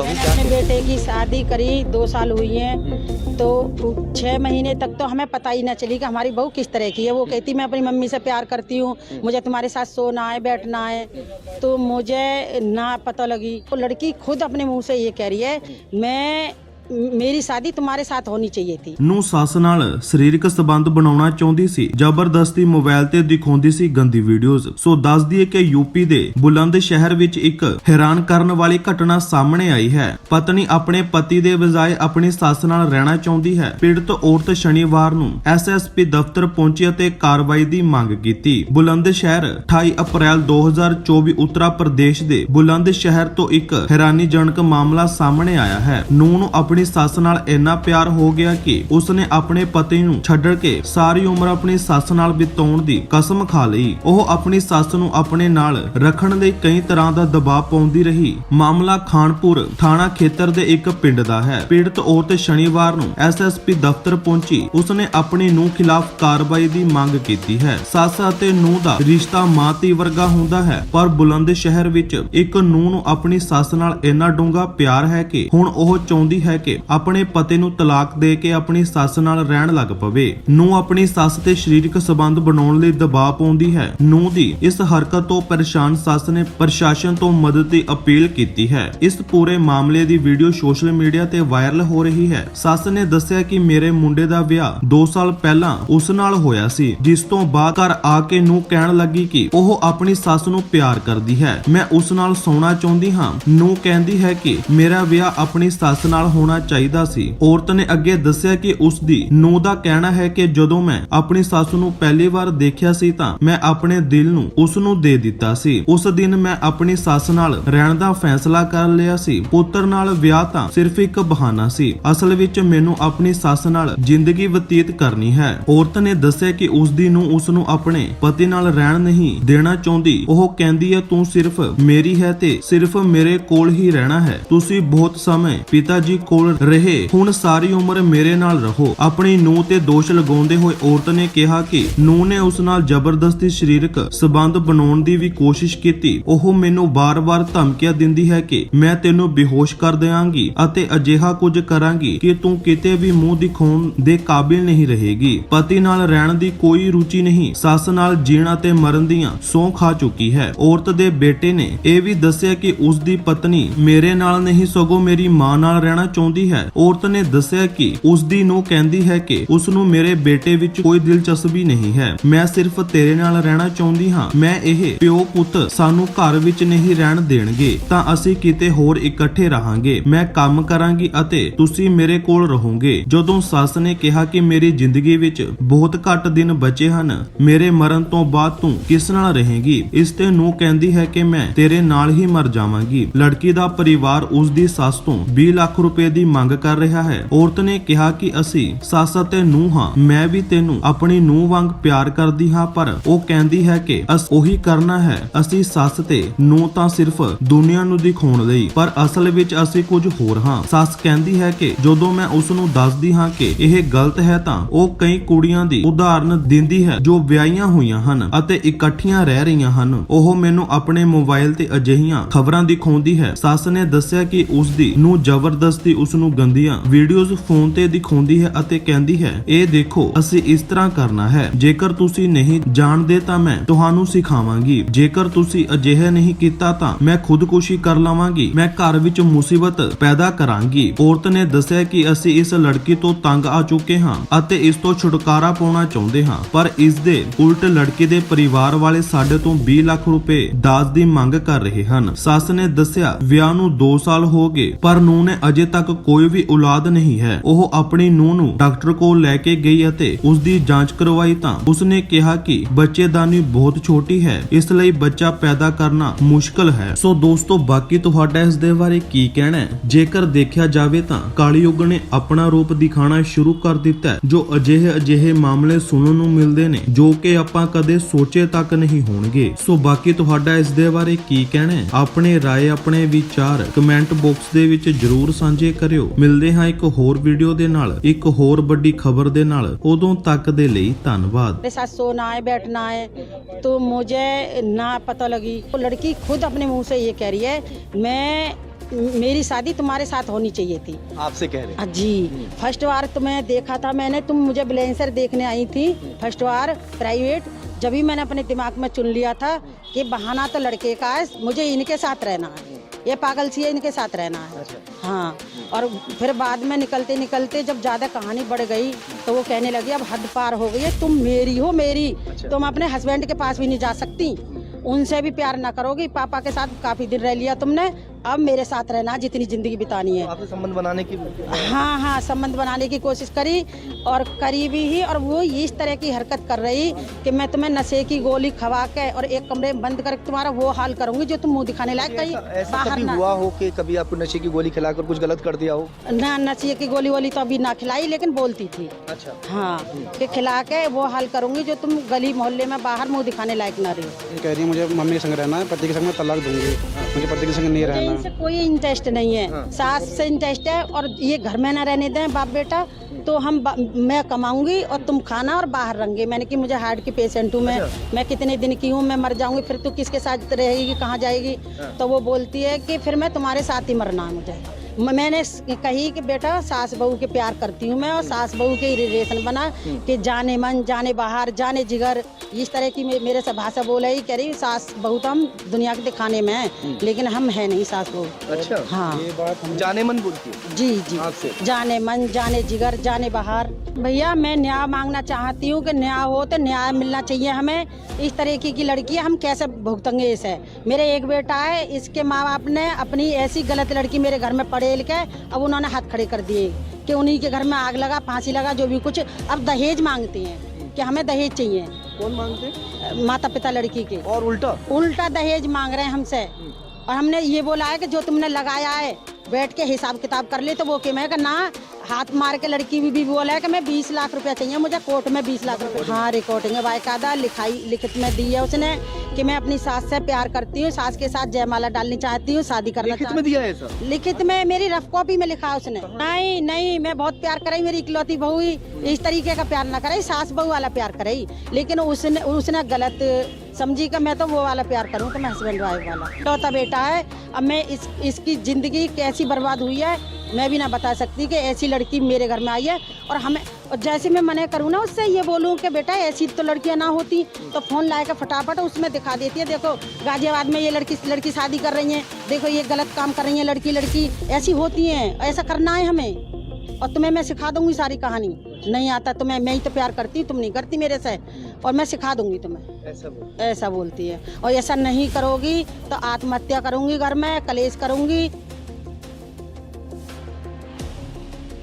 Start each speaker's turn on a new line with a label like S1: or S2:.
S1: तो
S2: मैंने
S1: क्या
S2: अपने बेटे की शादी करी दो साल हुई है। तो छः महीने तक तो हमें पता ही ना चली कि हमारी बहू किस तरह की है। वो कहती मैं अपनी मम्मी से प्यार करती हूँ। मुझे तुम्हारे साथ सोना है बैठना है। तो मुझे ना पता लगी। वो लड़की खुद अपने मुँह से ये कह रही है मैं मेरी शादी तुम्हारे साथ होनी चाहिए थी
S3: ਨੂੰ ਸੱਸ ਨਾਲ ਸਰੀਰਕ ਸਬੰਧ ਬਣਾਉਣਾ ਚਾਹੁੰਦੀ ਸੀ ਜ਼ਬਰਦਸਤੀ ਮੋਬਾਈਲ ਤੇ ਦਿਖਾਉਂਦੀ ਸੀ ਗੰਦੀ ਵੀਡੀਓਜ਼ ਸੋ ਦੱਸ ਦਈਏ ਕਿ ਯੂਪੀ ਦੇ ਬੁਲੰਦ ਸ਼ਹਿਰ ਵਿੱਚ ਇੱਕ ਹੈਰਾਨ ਕਰਨ ਵਾਲੀ ਘਟਨਾ ਸਾਹਮਣੇ ਆਈ ਹੈ ਪਤਨੀ ਆਪਣੇ ਪਤੀ ਦੇ ਬਜਾਏ ਆਪਣੀ ਸੱਸ ਨਾਲ ਰਹਿਣਾ ਚਾਹੁੰਦੀ ਹੈ ਪੀੜਤ ਔਰਤ ਸ਼ਨੀਵਾਰ ਨੂੰ ਐਸਐਸਪੀ ਦਫ਼ਤਰ ਪਹੁੰਚੀ ਅਤੇ ਕਾਰਵਾਈ ਦੀ ਮੰਗ ਕੀਤੀ ਬੁਲੰਦ ਸ਼ਹਿਰ 28 ਅਪ੍ਰੈਲ 2024 ਉੱਤਰ ਪ੍ਰਦੇਸ਼ ਦੇ ਬੁਲੰਦ ਸ਼ਹਿਰ ਤੋਂ ਇੱਕ ਹੈਰਾਨੀਜਨਕ ਮਾਮਲਾ ਸਾਹਮਣੇ ਆਇਆ ਹੈ ਨੂੰਹ ਨੂੰ ਆਪਣੀ ਸੱਸ ਨਾਲ ਇੰਨਾ ਪਿਆਰ ਹੋ ਗਿਆ ਕਿ ਉਸਨੇ ਆਪਣੇ ਪਤੀ ਨੂੰ ਛੱਡ ਕੇ ਸਾਰੀ ਉਮਰ ਆਪਣੀ ਸੱਸ ਨਾਲ ਬਿਤਾਉਣ ਦੀ ਕਸਮ ਖਾ ਲਈ। ਉਹ ਆਪਣੀ ਸੱਸ ਨੂੰ ਆਪਣੇ ਨਾਲ ਰੱਖਣ ਲਈ ਕਈ ਤਰ੍ਹਾਂ ਦਾ ਦਬਾਅ ਪਾਉਂਦੀ ਰਹੀ। ਮਾਮਲਾ ਖਾਨਪੁਰ ਥਾਣਾ ਖੇਤਰ ਦੇ ਇੱਕ ਪਿੰਡ ਦਾ ਹੈ। ਪੀੜਤ ਔਰਤ ਸ਼ਨੀਵਾਰ ਨੂੰ ਐਸਐਸਪੀ ਦਫ਼ਤਰ ਪਹੁੰਚੀ। ਉਸਨੇ ਆਪਣੀ ਨੂੰਹ ਖਿਲਾਫ ਕਾਰਵਾਈ ਦੀ ਮੰਗ ਕੀਤੀ ਹੈ। ਸੱਸ ਅਤੇ ਨੂੰ ਦਾ ਰਿਸ਼ਤਾ ਮਾਂ ਧੀ ਵਰਗਾ ਹੁੰਦਾ ਹੈ, ਪਰ ਬੁਲੰਦ ਸ਼ਹਿਰ ਵਿੱਚ ਇੱਕ ਨੂੰਹ ਨੂੰ ਆਪਣੀ ਸੱਸ ਨਾਲ ਇੰਨਾ ਡੂੰਘਾ ਪਿਆਰ ਹੈ ਕਿ ਹੁਣ ਉਹ ਚਾਹੁੰਦੀ ਹੈ ਕਿ ਆਪਣੇ ਪਤੀ ਨੂੰ ਤਲਾਕ ਦੇ ਕੇ ਆਪਣੀ ਸੱਸ ਨਾਲ ਰਹਿਣ ਲੱਗ ਪਵੇ। ਨੂੰ ਆਪਣੀ ਸੱਸ ਤੇ ਸਰੀਰਕ ਸਬੰਧ ਬਣਾਉਣ ਲਈ ਦਬਾਅ ਪਾਉਂਦੀ ਹੈ। ਨੂੰ ਦੀ ਇਸ ਹਰਕਤ ਤੋਂ ਪਰੇਸ਼ਾਨ ਸੱਸ ਨੇ ਪ੍ਰਸ਼ਾਸਨ ਤੋਂ ਮਦਦ ਦੀ ਅਪੀਲ ਕੀਤੀ ਹੈ। ਇਸ ਪੂਰੇ ਮਾਮਲੇ ਦੀ ਵੀਡੀਓ ਸੋਸ਼ਲ ਮੀਡੀਆ ਤੇ ਵਾਇਰਲ ਹੋ ਰਹੀ ਹੈ। ਸੱਸ ਨੇ ਦੱਸਿਆ ਕਿ ਮੇਰੇ ਮੁੰਡੇ ਦਾ ਵਿਆਹ 2 ਸਾਲ ਪਹਿਲਾਂ ਉਸ ਨਾਲ ਹੋਇਆ ਸੀ, ਜਿਸ ਤੋਂ ਬਾਅਦ ਘਰ ਆ ਕੇ ਨੂੰ ਕਹਿਣ ਲੱਗੀ ਕਿ ਉਹ ਆਪਣੀ ਸੱਸ ਨੂੰ ਪਿਆਰ ਕਰਦੀ ਹੈ। ਮੈਂ ਉਸ ਨਾਲ ਸੌਣਾ ਚਾਹੁੰਦੀ ਹਾਂ। ਨੂੰ ਕਹਿੰਦੀ ਹੈ ਕਿ ਮੇਰਾ ਵਿਆਹ ਆਪਣੀ ਸੱਸ ਨਾਲ ਹੋਣਾ ਚਾਹੀਦਾ ਸੀ। ਔਰਤ ਨੇ ਅੱਗੇ ਦੱਸਿਆ ਕਿ ਉਸ ਦੀ ਨੂੰ ਦਾ ਕਹਿਣਾ ਹੈ ਕਿ ਜਦੋਂ ਮੈਂ ਆਪਣੀ ਸੱਸ ਨੂੰ ਪਹਿਲੀ ਵਾਰ ਦੇਖਿਆ ਸੀ ਤਾਂ ਮੈਂ ਆਪਣੇ ਦਿਲ ਨੂੰ ਉਸ ਨੂੰ ਦੇ ਦਿੱਤਾ ਸੀ। ਉਸ ਦਿਨ ਮੈਂ ਆਪਣੀ ਸੱਸ ਨਾਲ ਰਹਿਣ ਦਾ ਫੈਸਲਾ ਕਰ ਲਿਆ ਸੀ। ਪੁੱਤਰ ਨਾਲ ਵਿਆਹ ਤਾਂ ਸਿਰਫ ਇੱਕ ਬਹਾਨਾ ਸੀ। ਅਸਲ ਵਿੱਚ ਮੈਨੂੰ ਆਪਣੀ ਸੱਸ ਨਾਲ ਜ਼ਿੰਦਗੀ ਬਤੀਤ ਕਰਨੀ ਹੈ। ਔਰਤ ਨੇ ਦੱਸਿਆ ਕਿ ਉਸ ਦੀ ਨੂੰ ਉਸ ਨੂੰ ਆਪਣੇ ਪਤੀ ਨਾਲ ਰਹਿਣ ਨਹੀਂ ਦੇਣਾ ਚਾਹੁੰਦੀ। ਉਹ ਕਹਿੰਦੀ ਹੈ, ਤੂੰ ਸਿਰਫ ਮੇਰੀ ਹੈ ਤੇ ਸਿਰਫ ਮੇਰੇ ਕੋਲ ਹੀ ਰਹਿਣਾ ਹੈ। ਤੁਸੀਂ ਬਹੁਤ ਸਮੇਂ ਪਿਤਾ ਜੀ ਕੋਲ ਰਹੇ। ਹੁਣ ਸਾਰੀ ਉਮਰ ਮੇਰੇ ਨਾਲ ਰਹੋ। ਆਪਣੀ ਨੂੰ ਤੇ ਦੋਸ਼ ਲਗਾਉਂਦੇ ਹੋਏ ਔਰਤ ਨੇ ਕਿਹਾ ਕਿ ਨੂੰ ਨੇ ਉਸ ਨਾਲ ਜ਼ਬਰਦਸਤੀ ਸਰੀਰਕ ਸਬੰਧ ਬਣਾਉਣ ਦੀ ਵੀ ਕੋਸ਼ਿਸ਼ ਕੀਤੀ। ਉਹ ਮੈਨੂੰ ਬਾਰ-ਬਾਰ ਧਮਕੀਆਂ ਦਿੰਦੀ ਹੈ ਕਿ ਮੈਂ ਤੈਨੂੰ ਬੇਹੋਸ਼ ਕਰ ਦਿਆਂਗੀ ਅਤੇ ਅਜਿਹਾ ਕੁਝ ਕਰਾਂਗੀ ਕਿ ਤੂੰ ਕਿਤੇ ਵੀ ਮੂੰਹ ਦਿਖਾਉਣ ਦੇ ਕਾਬਿਲ ਨਹੀਂ ਰਹੇਗੀ। ਪਤੀ ਨਾਲ ਰਹਿਣ ਦੀ ਕੋਈ ਰੁਚੀ ਨਹੀਂ। ਸੱਸ ਨਾਲ ਜੀਣਾ ਤੇ ਮਰਨ ਦੀਆਂ ਸੌਂ ਖਾ ਚੁੱਕੀ ਹੈ। ਔਰਤ ਦੇ ਬੇਟੇ ਨੇ ਇਹ ਵੀ ਦੱਸਿਆ ਕਿ ਉਸ ਦੀ ਪਤਨੀ ਮੇਰੇ ਨਾਲ ਨਹੀਂ, ਸਗੋਂ ਮੇਰੀ ਮਾਂ ਨਾਲ ਰਹਿਣਾ ਚਾਹੁੰਦੀ ਹੈ। ਔਰਤ ਨੇ ਦੱਸਿਆ ਕਿ ਉਸ ਦੀ ਨੂੰ ਕਹਿੰਦੀ ਹੈ ਕਿ ਉਸ ਨੂੰ ਮੇਰੇ ਬੇਟੇ ਵਿੱਚ ਕੋਈ ਦਿਲਚਸਪੀ ਨਹੀਂ ਹੈ। ਮੈਂ ਸਿਰਫ ਤੇਰੇ ਨਾਲ ਰਹਿਣਾ ਚਾਹੁੰਦੀ ਹਾਂ। ਮੈਂ ਇਹ ਪਿਓ ਪੁੱਤ ਸਾਨੂੰ ਘਰ ਵਿੱਚ ਨਹੀਂ ਰਹਿਣ ਦੇਣਗੇ। ਤਾਂ ਅਸੀਂ ਕਿਤੇ ਹੋਰ ਇਕੱਠੇ ਰਹਾਂਗੇ। ਮੈਂ ਕੰਮ ਕਰਾਂਗੀ ਅਤੇ ਤੁਸੀਂ ਮੇਰੇ ਕੋਲ ਰਹੋਗੇ। ਜਦੋਂ ਸੱਸ ਨੇ ਕਿਹਾ ਕਿ ਮੇਰੀ ਜ਼ਿੰਦਗੀ ਵਿੱਚ ਬਹੁਤ ਘੱਟ ਦਿਨ ਬਚੇ ਹਨ, ਮੇਰੇ ਮਰਨ ਤੋਂ ਬਾਅਦ ਤੂੰ ਕਿਸ ਨਾਲ ਰਹੇਂਗੀ? ਇਸ ਤੇ ਨੂੰ ਕਹਿੰਦੀ ਹੈ ਕਿ ਮੈਂ ਤੇਰੇ ਨਾਲ ਹੀ ਮਰ ਜਾਵਾਂਗੀ। ਲੜਕੀ ਦਾ ਪਰਿਵਾਰ ਉਸ ਦੀ ਸੱਸ ਤੋਂ 20 ਲੱਖ ਰੁਪਏ ਦੀ ਮੰਗ ਕਰ ਰਿਹਾ ਹੈ। ਔਰਤ ਨੇ ਕਿਹਾ ਕਿ ਅਸੀਂ ਸੱਸ ਅਤੇ ਨੂੰਹ ਹਾਂ। ਮੈਂ ਵੀ ਤੈਨੂੰ ਆਪਣੀ ਨੂੰਹ ਵਾਂਗ ਪਿਆਰ ਕਰਦੀ ਹਾਂ, ਪਰ ਉਹ ਕਹਿੰਦੀ ਹੈ ਕਿ ਅਸ ਉਹੀ ਕਰਨਾ ਹੈ। ਅਸੀਂ ਸੱਸ ਤੇ ਨੂੰਹ ਤਾਂ ਸਿਰਫ ਦੁਨੀਆ ਨੂੰ ਦਿਖਾਉਣ ਲਈ, ਪਰ ਅਸਲ ਵਿੱਚ ਅਸੀਂ ਕੁਝ ਹੋਰ ਹਾਂ। ਸੱਸ ਕਹਿੰਦੀ ਹੈ ਕਿ ਜਦੋਂ ਮੈਂ ਉਸ ਨੂੰ ਦੱਸਦੀ ਹਾਂ ਕਿ ਇਹ ਗਲਤ ਹੈ ਤਾਂ ਉਹ ਕਈ ਕੁੜੀਆਂ ਦੀ ਉਦਾਹਰਨ ਦਿੰਦੀ ਹੈ ਜੋ ਵਿਆਹੀਆਂ ਹੋਈਆਂ ਹਨ ਅਤੇ ਇਕੱਠੀਆਂ ਰਹਿ ਰਹੀਆਂ ਹਨ। ਉਹ ਮੈਨੂੰ ਆਪਣੇ ਮੋਬਾਈਲ ਤੇ ਅਜਿਹੀਆਂ ਖਬਰਾਂ ਦਿਖਾਉਂਦੀ ਹੈ। ਸੱਸ ਨੇ ਦੱਸਿਆ ਕਿ ਉਸ ਦੀ ਨੂੰ ਜ਼ਬਰਦਸਤੀ ਉਸ ਨੂੰ ਗੰਦੀਆਂ ਵੀਡੀਓਜ਼ ਫੋਨ ਤੇ ਦਿਖਾਉਂਦੀ ਹੈ ਅਤੇ ਕਹਿੰਦੀ ਹੈ, ਇਹ ਦੇਖੋ, ਅਸੀਂ ਇਸ ਤਰ੍ਹਾਂ ਕਰਨਾ ਹੈ। ਜੇਕਰ ਤੁਸੀਂ ਨਹੀਂ ਜਾਣਦੇ ਤਾਂ ਮੈਂ ਤੁਹਾਨੂੰ ਸਿਖਾਵਾਂਗੀ। ਜੇਕਰ ਤੁਸੀਂ ਅਜਿਹਾ ਨਹੀਂ ਕੀਤਾ ਤਾਂ ਮੈਂ ਖੁਦਕੁਸ਼ੀ ਕਰ ਲਵਾਂਗੀ। ਮੈਂ ਘਰ ਵਿੱਚ ਮੁਸੀਬਤ ਪੈਦਾ ਕਰਾਂਗੀ। ਔਰਤ ਨੇ ਦੱਸਿਆ ਕਿ ਅਸੀਂ ਇਸ ਲੜਕੀ ਤੋਂ ਤੰਗ ਆ ਚੁੱਕੇ ਹਾਂ ਅਤੇ ਇਸ ਤੋਂ ਛੁਟਕਾਰਾ ਪਾਉਣਾ ਚਾਹੁੰਦੇ ਹਾਂ। ਪਰ ਇਸ ਦੇ ਉਲਟ ਲੜਕੀ ਦੇ ਪਰਿਵਾਰ ਵਾਲੇ ਸਾਡੇ ਤੋਂ 20 ਲੱਖ ਰੁਪਏ ਦਾਜ ਦੀ ਮੰਗ ਕਰ ਰਹੇ ਹਨ। ਸੱਸ ਨੇ ਦੱਸਿਆ, ਵਿਆਹ ਨੂੰ 2 ਸਾਲ ਹੋ ਗਏ, ਪਰ ਨੂੰ ਨੇ ਅਜੇ ਤੱਕ ਕੋਈ ਵੀ ਔਲਾਦ ਨਹੀਂ ਹੈ। ਉਹ ਆਪਣੀ ਨੂੰਹ ਨੂੰ ਡਾਕਟਰ ਕੋਲ ਲੈ ਕੇ ਗਈ ਅਤੇ ਉਸ ਦੀ ਜਾਂਚ ਕਰਵਾਈ ਤਾਂ ਉਸਨੇ ਕਿਹਾ ਕਿ ਬੱਚੇਦਾਨੀ ਬਹੁਤ ਛੋਟੀ ਹੈ। ਇਸ ਲਈ ਬੱਚਾ ਪੈਦਾ ਕਰਨਾ ਮੁਸ਼ਕਲ ਹੈ। ਸੋ ਦੋਸਤੋ, ਬਾਕੀ ਤੁਹਾਡਾ ਇਸ ਦੇ ਬਾਰੇ ਕੀ ਕਹਿਣਾ ਹੈ? ਜੇਕਰ ਦੇਖਿਆ ਜਾਵੇ ਤਾਂ ਕਾਲੀਯੁੱਗ ਨੇ ਆਪਣਾ ਰੂਪ ਦਿਖਾਣਾ ਸ਼ੁਰੂ ਕਰ ਦਿੱਤਾ ਜੋ ਅਜਿਹੇ ਅਜਿਹੇ ਮਾਮਲੇ ਸੁਣਨ ਨੂੰ ਮਿਲਦੇ ਨੇ, ਜੋ ਕਿ ਆਪਾਂ ਕਦੇ ਸੋਚੇ ਤੱਕ ਨਹੀਂ ਹੋਣਗੇ। ਸੋ ਬਾਕੀ ਤੁਹਾਡਾ ਇਸ ਦੇ ਬਾਰੇ ਕੀ ਕਹਿਣਾ ਹੈ? ਆਪਣੇ ਰਾਏ, ਆਪਣੇ ਵਿਚਾਰ ਕਮੈਂਟ ਬਾਕਸ ਦੇ ਵਿੱਚ ਜਰੂਰ ਸਾਂਝੇ ਕਰਿਓ ਮਿਲਦੇ ਹਾਂ ਇੱਕ ਹੋਰ ਵੀਡੀਓ ਦੇ ਨਾਲ ਇੱਕ ਹੋਰ ਵੱਡੀ ਖਬਰ ਦੇ ਨਾਲ ਉਦੋਂ ਤੱਕ ਦੇ ਲਈ ਧੰਨਵਾਦ
S2: मेरे साथ सोना है बैठना है तो मुझे ना पता लगी वो लड़की खुद अपने मुंह से ये कह रही है मैं मेरी शादी तुम्हारे साथ होनी चाहिए थी
S1: आपसे कह रहे हैं
S2: हाँ, जी फर्स्ट बार तुम्हें देखा था मैंने तुम मुझे ब्लेंसर देखने आई थी फर्स्ट बार प्राइवेट जब भी मैंने अपने दिमाग में चुन लिया था कि बहाना तो लड़के का है मुझे इनके साथ रहना है ये पागल सी है इनके साथ रहना है
S1: अच्छा
S2: हाँ और फिर बाद में निकलते निकलते जब ज़्यादा कहानी बढ़ गई तो वो कहने लगी अब हद पार हो गई है तुम मेरी हो मेरी
S1: अच्छा।
S2: तुम अपने हस्बैंड के पास भी नहीं जा सकती उनसे भी प्यार ना करोगी पापा के साथ काफ़ी दिन रह लिया तुमने अब मेरे साथ रहना जितनी ज़िंदगी बितानी है।
S1: तो आपसे संबंध बनाने की
S2: हाँ हाँ संबंध बनाने की कोशिश करी और करी भी ही और वो इस तरह की हरकत कर रही कि मैं तुम्हें नशे की गोली खवा के और एक कमरे में बंद करके तुम्हारा वो हाल करूँगी जो तुम मुँह दिखाने लायक कहीं
S1: ऐसा
S2: बाहर
S1: कभी हुआ हो कि कभी आपको नशे की गोली खिलाकर कुछ गलत कर दिया हो?
S2: ना नशे की गोली वोली तो अभी ना खिलाई लेकिन बोलती थी।
S1: अच्छा।
S2: हाँ कि खिला के वो हाल करूँगी जो तुम गली मोहल्ले में बाहर मुँह दिखाने लायक ना रहो।
S4: कह रही मुझे मम्मी के संग रहना है पति के संग मैं तलाक दूँगी। मुझे पति के संग नहीं रहना।
S2: इनसे कोई इंटरेस्ट नहीं है
S1: हाँ।
S2: सास से इंटरेस्ट है और ये घर में ना रहने दें बाप बेटा तो हम मैं कमाऊँगी और तुम खाना और बाहर रहेंगे मैंने कि मुझे हार्ट की पेशेंट हूँ मैं
S1: अच्छा।
S2: मैं कितने दिन की हूँ मैं मर जाऊँगी फिर तू किसके साथ रहेगी कहाँ जाएगी
S1: हाँ।
S2: तो वो बोलती है कि फिर मैं तुम्हारे साथ ही मरना है मुझे मैंने कही कि बेटा सास बहू के प्यार करती हूँ मैं और सास बहू के रिलेशन बना कि जाने मन जाने बाहर जाने जिगर। इस तरह की मेरे से भाषा बोल रही कह रही सास बहू तो हम दुनिया के दिखाने में हैं लेकिन हम है नहीं सास बहू।
S1: अच्छा।
S2: हाँ।
S4: ये बात हम
S1: जाने मन बोलती है?
S2: जी जी। जाने मन जाने जिगर जाने बाहर। भैया मैं न्याय मांगना चाहती हूँ कि न्याय हो तो न्याय मिलना चाहिए हमें। इस तरीके की लड़की है, हम कैसे भुगतेंगे इसे? मेरे एक बेटा है इसके माँ बाप ने अपनी ऐसी गलत लड़की मेरे घर में पड़ेल के अब उन्होंने हाथ खड़े कर दिए कि उन्हीं के घर में आग लगा फांसी लगा जो भी कुछ। अब दहेज मांगती हैं कि हमें दहेज चाहिए।
S1: कौन मांगते? हैं?
S2: माता पिता लड़की के।
S1: और उल्टा?
S2: उल्टा दहेज मांग रहे हैं हमसे। और हमने ये बोला है कि जो तुमने लगाया है बैठ के हिसाब किताब कर ले तो वो कि मैं ना हाथ मार के लड़की भी, भी बोला है कि मैं 20 लाख रुपया चाहिए मुझे कोर्ट में 20 लाख रुपया। हाँ रिकॉर्डिंग है। बाकायदा लिखाई लिखित में दी है उसने कि मैं अपनी सास से प्यार करती हूँ सास के साथ जयमाला डालनी चाहती हूँ शादी करना
S1: लिखित में दिया है।
S2: सर लिखित में मेरी रफ कॉपी में लिखा उसने। नहीं नहीं मैं बहुत प्यार कराई मेरी इकलौती बहू ही इस तरीके का प्यार ना कराई सास बहू वाला प्यार कराई लेकिन उसने उसने गलत समझी कि मैं तो वो वाला प्यार करूँ तो मैं हस्बैंड वाइफ वाला। लौता बेटा है, अब मैं इस इसकी ज़िंदगी कैसी बर्बाद हुई है, मैं भी ना बता सकती कि ऐसी लड़की मेरे घर में आई है। और हमें और जैसे मैं मना करूँ ना उससे ये बोलूँ कि बेटा, ऐसी तो लड़कियाँ ना होती तो फ़ोन लाए के फटाफट उसमें दिखा देती है, देखो, गाजियाबाद में ये लड़की लड़की शादी कर रही है, देखो, ये गलत काम कर रही है लड़की लड़की ऐसी होती हैं, ऐसा करना है हमें। और तुम्हें मैं सिखा दूँगी सारी कहानी। नहीं आता तो मैं मैं ही तो प्यार करती तुम नहीं करती मेरे से और मैं सिखा दूंगी तुम्हें
S1: ऐसा बोल
S2: ऐसा बोलती है और ऐसा नहीं करोगी तो आत्महत्या करूंगी घर में कलेश करूंगी